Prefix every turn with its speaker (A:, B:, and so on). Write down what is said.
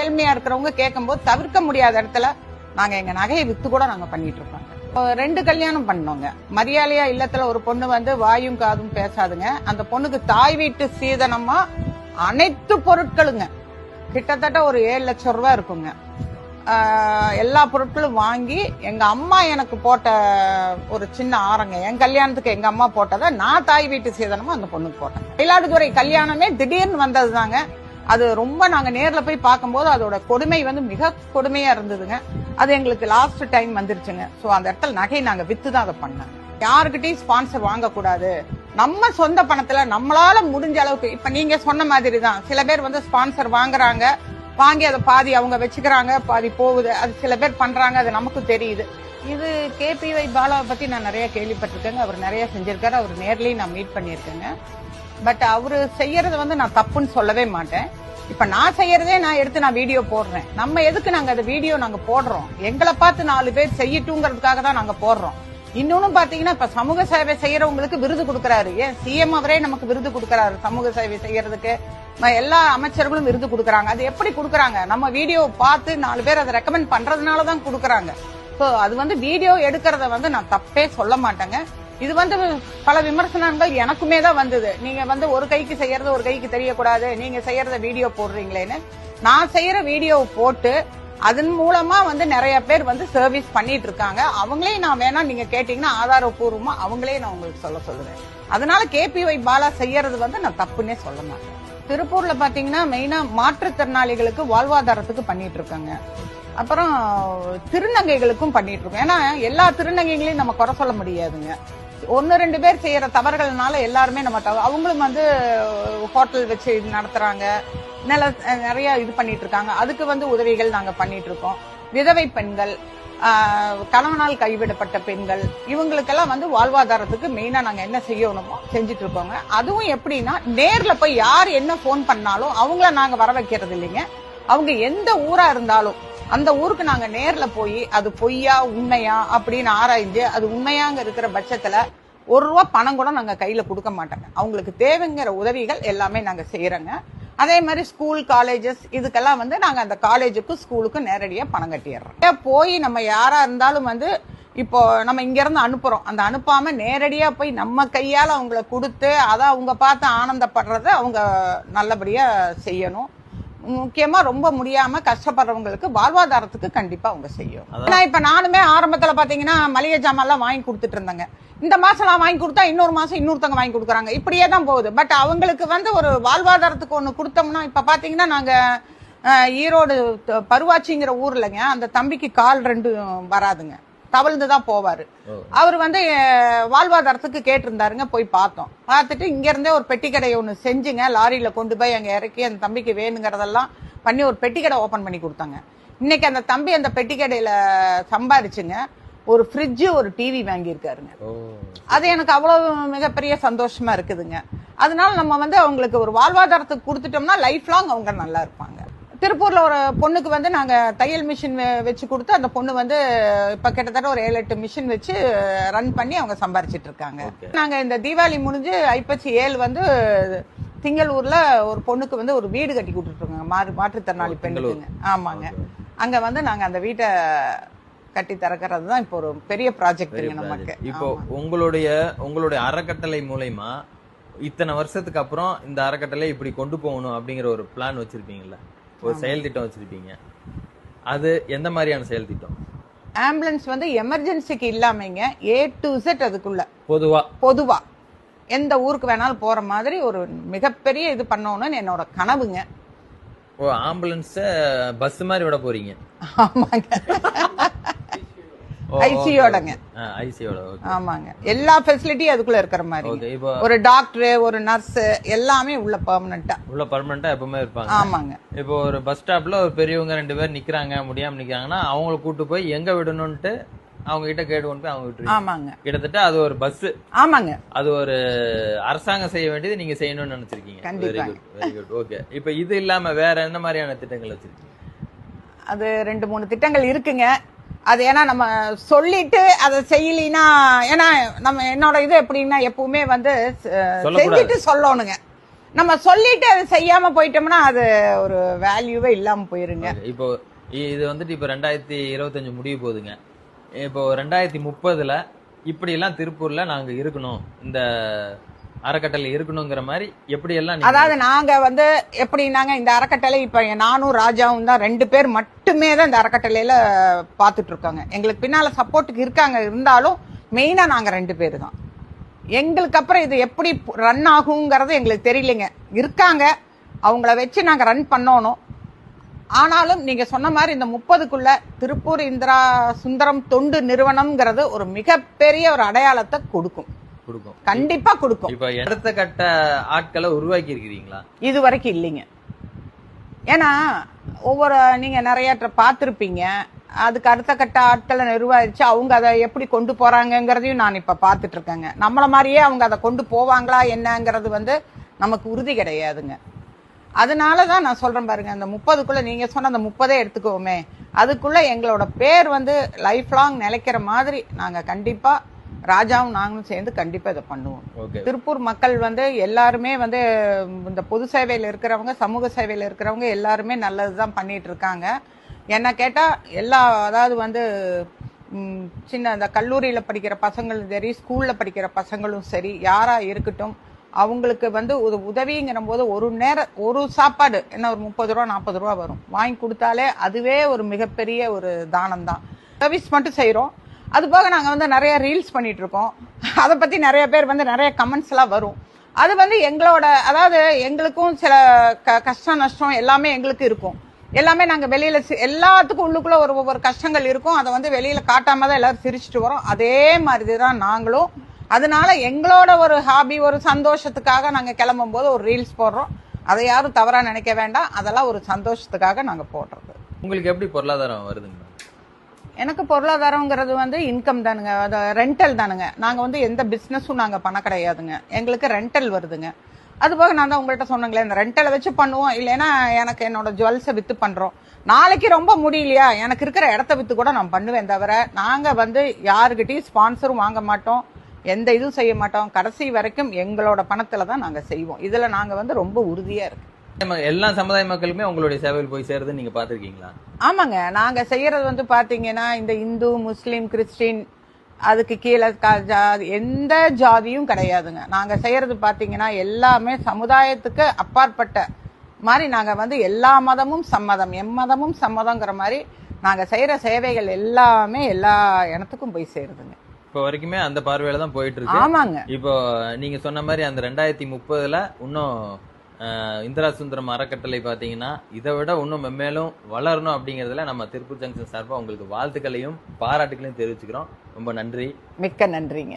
A: ஏழ்மையா இருக்கிறவங்க கேட்கும்போது தவிர்க்க முடியாத இடத்துல நாங்க எங்க நகையை வித்து கூட நாங்க பண்ணிட்டு இருக்கோம் ரெண்டு கல்யாணம் பண்ணோங்க. மரியாதையா இல்லத்துல ஒரு பொண்ணு வந்து வாயும் காதும் பேசாதுங்க. அந்த பொண்ணுக்கு தாய் வீட்டு சீதனமா அனைத்து பொருட்களுங்க. கிட்டத்தட்ட ஒரு ஏழு லட்சம் ரூபாய் இருக்குங்க. எல்லா பொருட்களும் வாங்கி எங்க அம்மா எனக்கு போட்ட ஒரு சின்ன ஆரங்க என் கல்யாணத்துக்கு எங்க அம்மா போட்டதை நான் தாய் வீட்டு சீதனமா அந்த பொண்ணுக்கு போட்டேன். மயிலாடுதுறை கல்யாணமே திடீர்னு வந்தது தாங்க அது ரொம்ப நாங்க நேர்ல போய் பார்க்கும்போது அதோட கொடுமை வந்து மிக கொடுமையா இருந்ததுங்க. அது எங்களுக்கு லாஸ்ட் டைம் வந்துருச்சுங்க. சோ அந்த இடத்துல நகை நாங்க வித்து தான் அதை பண்ணோம். யாருக்கிட்டையும் ஸ்பான்சர் வாங்கக்கூடாது. நம்ம சொந்த பணத்துல நம்மளால முடிஞ்ச அளவுக்கு இப்ப நீங்க சொன்ன மாதிரி தான் சில பேர் வந்து ஸ்பான்சர் வாங்குறாங்க வாங்கி அதை பாதி அவங்க வச்சுக்கிறாங்க பாதி போகுது அது சில பேர் பண்றாங்க அது நமக்கு தெரியுது. இது கேபிஒய் பாலாவை பத்தி நான் நிறைய கேள்விப்பட்டிருக்கேங்க. அவர் நிறைய செஞ்சிருக்காரு. அவர் நேர்லயும் நான் மீட் பண்ணியிருக்கேங்க. பட் அவரு செய்யறது வந்து நான் தப்புன்னு சொல்லவே மாட்டேன். இப்ப நான் செய்யறதே நான் எடுத்து நான் வீடியோ போடுறேன். நம்ம எதுக்கு நாங்க அந்த வீடியோ நாங்க போடுறோம்? எங்களை பார்த்து நாலு பேர் செய்யட்டுங்கிறதுக்காக தான் நாங்க போடுறோம். இன்னொன்னு பாத்தீங்கன்னா இப்ப சமூக சேவை செய்யறவங்களுக்கு விருது கொடுக்கறாரு. ஏன்? சிஎம் அவரே நமக்கு விருது கொடுக்கறாரு சமூக சேவை செய்யறதுக்கு. எல்லா அமைச்சர்களும் விருது கொடுக்கறாங்க. அது எப்படி கொடுக்கறாங்க? நம்ம வீடியோ பார்த்து நாலு பேர் அதை ரெக்கமெண்ட் பண்றதுனால தான் கொடுக்கறாங்க. சோ அது வந்து வீடியோ எடுக்கிறத வந்து நான் தப்பே சொல்ல மாட்டேங்க. இது வந்து பல விமர்சனங்கள் எனக்குமே தான் வந்தது. நீங்க வந்து ஒரு கைக்கு செய்யறது ஒரு கைக்கு தெரியக்கூடாது. நீங்க செய்யறத வீடியோ போடுறீங்களேன்னு. நான் செய்யற வீடியோ போட்டு அதன் மூலமா வந்து நிறைய பேர் வந்து சர்வீஸ் பண்ணிட்டு இருக்காங்க. அவங்களே நான் வேணா நீங்க கேட்டீங்கன்னா ஆதாரபூர்வமா அவங்களே நான் உங்களுக்கு சொல்ல சொல்லுவேன். அதனால கேபிஒய் பாலா செய்யறது வந்து நான் தப்புன்னே சொல்ல மாட்டேன். திருப்பூர்ல பாத்தீங்கன்னா மெயினா மாற்றுத்திறனாளிகளுக்கு வாழ்வாதாரத்துக்கு பண்ணிட்டு இருக்காங்க. அப்புறம் திருநங்கைகளுக்கும் பண்ணிட்டு இருக்கோம். ஏன்னா எல்லா திருநங்கைகளையும் நம்ம குறை சொல்ல முடியாதுங்க. ஒன்னு ரெண்டு பேர் செய்யற தவறுகள்னால எல்லாருமே நம்ம தவ- அவங்களும் வந்து ஹோட்டல் வச்சு நடத்துறாங்க. நில நிறைய இது பண்ணிட்டு இருக்காங்க. அதுக்கு வந்து உதவிகள் நாங்க பண்ணிட்டு இருக்கோம். விதவை பெண்கள் கணவனால் கைவிடப்பட்ட பெண்கள் இவங்களுக்கெல்லாம் வந்து வாழ்வாதாரத்துக்கு மெயினா நாங்க என்ன செய்யணுமோ செஞ்சுட்டு இருக்கோங்க. அதுவும் எப்படின்னா நேர்ல போய் யார் என்ன ஃபோன் பண்ணாலும் அவங்கள நாங்க வர வைக்கிறது இல்லைங்க. அவங்க எந்த ஊரா இருந்தாலும் அந்த ஊருக்கு நாங்க நேர்ல போய் அது பொய்யா உண்மையா அப்படின்னு ஆராய்ஞ்சு அது உண்மையாங்க இருக்கிற பட்சத்துல ஒரு ரூபா பணம் கூட நாங்க கையில கொடுக்க மாட்டோங்க. அவங்களுக்கு தேவைங்கிற உதவிகள் எல்லாமே நாங்க செய்யறோங்க அதே மாதிரி ஸ்கூல் காலேஜஸ் இதுக்கெல்லாம் வந்து நாங்க அந்த காலேஜுக்கும் ஸ்கூலுக்கும் நேரடியா பணம் கட்டிடுறோம். போய் நம்ம யாரா இருந்தாலும் வந்து இப்போ நம்ம இங்க இருந்து அனுப்புறோம். அந்த அனுப்பாம நேரடியா போய் நம்ம கையால அவங்கள கொடுத்து அதை அவங்க பார்த்து ஆனந்தப்படுறத அவங்க நல்லபடியா செய்யணும். முக்கியமா ரொம்ப முடியாம கஷ்டப்படுறவங்களுக்கு வாழ்வாதாரத்துக்கு கண்டிப்பா அவங்க செய்யும். ஏன்னா இப்ப நானுமே ஆரம்பத்துல பாத்தீங்கன்னா மளிகை ஜாமான் எல்லாம் வாங்கி கொடுத்துட்டு இருந்தேங்க. இந்த மாசம் நான் வாங்கி கொடுத்தா இன்னொரு மாசம் இன்னொருத்தவங்க வாங்கி கொடுக்குறாங்க. இப்படியே தான் போகுது. பட் அவங்களுக்கு வந்து ஒரு வாழ்வாதாரத்துக்கு ஒண்ணு கொடுத்தோம்னா இப்ப பாத்தீங்கன்னா நாங்க அஹ், ஈரோடு பருவாச்சிங்கிற ஊர்லங்க அந்த தம்பிக்கு கால் ரெண்டு வராதுங்க. தவழ்ந்து தான் போவாரு அவர் வந்து வாழ்வாதாரத்துக்கு கேட்டிருந்தாருங்க போய் பார்த்தோம். பார்த்துட்டு இங்க இருந்தே ஒரு பெட்டி கடை ஒன்று செஞ்சுங்க லாரியில கொண்டு போய் அங்க இறக்கி அந்த தம்பிக்கு வேணுங்கிறதெல்லாம் பண்ணி ஒரு பெட்டி கடை ஓபன் பண்ணி கொடுத்தாங்க. இன்னைக்கு அந்த தம்பி அந்த பெட்டி கடையில சம்பாரிச்சுங்க ஒரு ஃப்ரிட்ஜ் ஒரு டிவி வாங்கியிருக்காருங்க. அது எனக்கு அவ்வளவு மிகப்பெரிய சந்தோஷமா இருக்குதுங்க. அதனால நம்ம வந்து அவங்களுக்கு ஒரு வாழ்வாதாரத்துக்கு கொடுத்துட்டோம்னா லைஃப் லாங் அவங்க நல்லா இருப்பாங்க. திருப்பூர்ல ஒரு பொண்ணுக்கு வந்து நாங்க தையல் மிஷின் வச்சு கொடுத்து அந்த பொண்ணு வந்து இப்ப கிட்டத்தட்ட ஒரு ஏழு எட்டு மிஷின் வச்சு ரன் பண்ணி அவங்க சம்பாரிச்சிட்டு இருக்காங்க. நாங்க இந்த தீபாவளி முடிஞ்சு ஐப்பசி ஏழு வந்து திங்களூர்ல ஒரு பொண்ணுக்கு வந்து ஒரு வீடு கட்டி கொடுத்துருக்காங்க மாறு மாற்றுத்திறனாளி. பெண்ணுக்குங்க ஆமாங்க அங்க வந்து நாங்க அந்த வீட்டை கட்டி திறக்கிறது தான் இப்போ ஒரு பெரிய ப்ராஜெக்ட் நமக்கு.
B: இப்போ. உங்களுடைய உங்களுடைய அறக்கட்டளை மூலயமா இத்தனை வருஷத்துக்கு அப்புறம் இந்த அறக்கட்டளை இப்படி கொண்டு போகணும் அப்படிங்கிற ஒரு பிளான் வச்சிருப்பீங்கல்ல ஒரு செயல் திட்டம் வச்சிருப்பீங்க. அது எந்த மாதிரியான செயல் திட்டம்?
A: ஆம்புலன்ஸ் வந்து எமர்ஜென்சிக்கு இல்லாமங்க ஏ டு Z அதுக்குள்ள.
B: பொதுவா.
A: பொதுவா. எந்த ஊருக்கு வேணாலும் போற மாதிரி ஒரு மிகப்பெரிய இது பண்ணணும்னு என்னோட கனவுங்க.
B: ஓ ஆம்புலன்ஸ பஸ் மாதிரி விட போறீங்க.
A: ஆமாங்க. ஐசியோடங்க
B: ஆ, ஐசியோட
A: ஆமாங்க. எல்லா ஃபெசிலிட்டியும் அதுக்குள்ள இருக்கிற மாதிரி. ஒரு டாக்டர் ஒரு நர்ஸ் எல்லாமே உள்ள பெர்மனண்டா
B: உள்ள பர்மனண்டா எப்பவுமே இருப்பாங்க.
A: ஆமாங்க.
B: இப்போ ஒரு பஸ் ஸ்டாப்ல ஒரு பெரியவங்க ரெண்டு பேர் நிக்கிறாங்க முடியாம நிக்கிறாங்கன்னா அவங்கள கூட்டு போய் எங்க விடணும்ட்டு அவங்க கிட்ட கேட்டு கொண்டு போய் அவங்க விட்டுருவீங்க.
A: ஆமாங்க.
B: கிட்டத்தட்ட அது ஒரு பஸ்
A: ஆமாங்க.
B: அது ஒரு அரசாங்கம் செய்ய வேண்டியது நீங்க செய்யணும்னு நினைச்சிருக்கீங்க. வெரி
A: கண்டிப்பாங்க.
B: குட் வெரி குட் ஓகே இப்போ இது இல்லாம வேற என்ன மாதிரியான திட்டங்கள் வச்சிருக்கீங்க?
A: அது ரெண்டு மூணு திட்டங்கள் இருக்குங்க. அது ஏன்னா நம்ம சொல்லிட்டு அதை செய்யலினா ஏன்னா நம்ம என்னோட இது எப்படின்னா எப்பவுமே வந்து. செஞ்சுட்டு சொல்லணுங்க. நம்ம சொல்லிட்டு அதை செய்யாம போயிட்டோம்னா அது ஒரு வேல்யூவே இல்லாம போயிருங்க.
B: இப்போ இது வந்துட்டு இப்போ ரெண்டாயிரத்தி இருபத்தஞ்சு முடிய போகுதுங்க. இப்போ ரெண்டாயிரத்தி முப்பதுல இப்படி எல்லாம் திருப்பூர்ல நாங்க இருக்கணும். இந்த அறக்கட்டளை இருக்கணுங்கிற மாதிரி எப்படி எல்லாம்
A: அதாவது நாங்க வந்து எப்படி நாங்க இந்த அறக்கட்டளை இப்ப நானும் ராஜாவும் தான் ரெண்டு பேர் மட்டுமே தான் இந்த அறக்கட்டளையில பாத்துட்டு இருக்காங்க. எங்களுக்கு பின்னால சப்போர்ட்டுக்கு இருக்காங்க இருந்தாலும் மெயினா நாங்க ரெண்டு பேர் தான். எங்களுக்கு அப்புறம் இது எப்படி ரன் ஆகுங்கிறது எங்களுக்கு தெரியலைங்க. இருக்காங்க அவங்கள வச்சு நாங்க ரன் பண்ணணும். ஆனாலும் நீங்க சொன்ன மாதிரி இந்த முப்பதுக்குள்ள திருப்பூர் இந்திரா சுந்தரம் தொண்டு நிறுவனம்ங்கிறது ஒரு மிகப்பெரிய ஒரு அடையாளத்தை கொடுக்கும்.
B: கொடுக்கும்.
A: கண்டிப்பா கொடுக்கும்.
B: இப்ப அடுத்த கட்ட ஆட்களை உருவாக்கி இருக்கிறீங்களா
A: இது வரைக்கும் இல்லைங்க. ஏன்னா ஒவ்வொரு நீங்க நிறைய பார்த்துருப்பீங்க. அதுக்கு அடுத்த கட்ட ஆட்களை நிர்வகிச்சு அவங்க அதை எப்படி கொண்டு போறாங்கங்கிறதையும் நான் இப்ப பார்த்துட்டு இருக்கேங்க நம்மள மாதிரியே அவங்க அதை கொண்டு போவாங்களா என்னங்கிறது வந்து நமக்கு உறுதி கிடையாதுங்க. அதனால தான் நான் சொல்றேன் பாருங்க அந்த முப்பதுக்குள்ள நீங்க சொன்ன அந்த முப்பதே எடுத்துக்கோமே. அதுக்குள்ள எங்களோட பேர் வந்து லைஃப் லாங் நிலைக்கிற மாதிரி நாங்க கண்டிப்பா ராஜாவும் நாங்களும் சேர்ந்து கண்டிப்பா இதை பண்ணுவோம். திருப்பூர் மக்கள் வந்து எல்லாருமே வந்து இந்த பொது சேவையில் இருக்கிறவங்க சமூக சேவையில் இருக்கிறவங்க எல்லாருமே நல்லதுதான் பண்ணிட்டு இருக்காங்க. என்ன கேட்டா எல்லா அதாவது வந்து சின்ன அந்த கல்லூரியில படிக்கிற பசங்களும் சரி ஸ்கூல்ல படிக்கிற பசங்களும் சரி யாரா இருக்கட்டும் அவங்களுக்கு வந்து ஒரு உதவிங்கிற போது ஒரு நேரம் ஒரு சாப்பாடு என்ன ஒரு முப்பது ரூபா நாற்பது ரூபா வரும். வாங்கி கொடுத்தாலே அதுவே ஒரு மிகப்பெரிய ஒரு தானம் தான் சர்வீஸ் மட்டும் செய்றோம். அது போக நாங்கள் வந்து நிறைய ரீல்ஸ் பண்ணிட்டு இருக்கோம் அதை பற்றி நிறைய பேர் வந்து நிறைய கமெண்ட்ஸ் எல்லாம் வரும். அது வந்து எங்களோட அதாவது எங்களுக்கும் சில க- கஷ்டம் நஷ்டம் எல்லாமே எங்களுக்கு இருக்கும். எல்லாமே நாங்கள் வெளியில் எல்லாத்துக்கும் உள்ளுக்குள்ளே ஒரு ஒவ்வொரு கஷ்டங்கள் இருக்கும். அதை வந்து வெளியில் காட்டாமல் தான் எல்லோரும் சிரிச்சிட்டு வரோம். அதே மாதிரி தான் நாங்களும். அதனால எங்களோட ஒரு ஹாபி ஒரு சந்தோஷத்துக்காக நாங்கள் கிளம்பும் போது ஒரு ரீல்ஸ் போடுறோம். அதை யாரும் தவறாக நினைக்க வேண்டாம். அதெல்லாம் ஒரு சந்தோஷத்துக்காக நாங்கள் போடுறது.
B: உங்களுக்கு எப்படி பொருளாதாரம் வருதுங்க?
A: எனக்கு பொருளாதாரங்கிறது வந்து இன்கம் தானுங்க. அது ரெண்டல் தானுங்க. நாங்கள் வந்து எந்த பிஸ்னஸும் நாங்கள் பண்ண கிடையாதுங்க. எங்களுக்கு ரெண்டல் வருதுங்க. அது போக நான் தான் உங்கள்கிட்ட சொன்னங்களே இந்த ரெண்டலை வச்சு பண்ணுவோம். இல்லைன்னா எனக்கு என்னோட ஜுவல்ஸை விற்று பண்ணுறோம் நாளைக்கு ரொம்ப முடியலையா? எனக்கு இருக்கிற இடத்த விற்று கூட நான் பண்ணுவேன் தவிர நாங்கள் வந்து யாருக்கிட்டையும் ஸ்பான்சரும் வாங்க மாட்டோம். எந்த இதுவும் செய்ய மாட்டோம். கடைசி வரைக்கும் எங்களோட பணத்தில் தான் நாங்கள் செய்வோம். இதில் நாங்கள் வந்து ரொம்ப உறுதியாக இருக்குது
B: எல்லா சமுதாய மக்களுமே உங்களுடைய சேவையில் போய் சேருதுன்னு நீங்க பாத்திருக்கீங்களா
A: ஆமாங்க. நாங்க செய்யறது வந்து பாத்தீங்கன்னா இந்த இந்து முஸ்லீம் கிறிஸ்டின் அதுக்கு கீழே எந்த ஜாதியும் கிடையாதுங்க. நாங்க செய்யறது பாத்தீங்கன்னா எல்லாமே சமுதாயத்துக்கு அப்பாற்பட்ட மாதிரி நாங்க வந்து எல்லா மதமும் சம்மதம் எம்மதமும் சம்மதங்கிற மாதிரி நாங்க செய்யற சேவைகள் எல்லாமே எல்லா இடத்துக்கும் போய் சேருதுங்க.
B: இப்போ வரைக்குமே அந்த பார்வையில தான் போயிட்டு இருக்கு.
A: ஆமாங்க.
B: இப்போ நீங்க சொன்ன மாதிரி அந்த ரெண்டாயிரத்தி முப்பதுல இன்னும் இந்திரா சுந்தரம் அறக்கட்டளை பார்த்தீங்கன்னா இதை விட இன்னும் மென்மேலும் வளரணும் அப்படிங்கிறதுல நம்ம திருப்பூர் ஜங்ஷன் சார்பாக உங்களுக்கு வாழ்த்துக்களையும் பாராட்டுகளையும் தெரிவிச்சுக்கிறோம். ரொம்ப நன்றி.
A: மிக்க நன்றிங்க.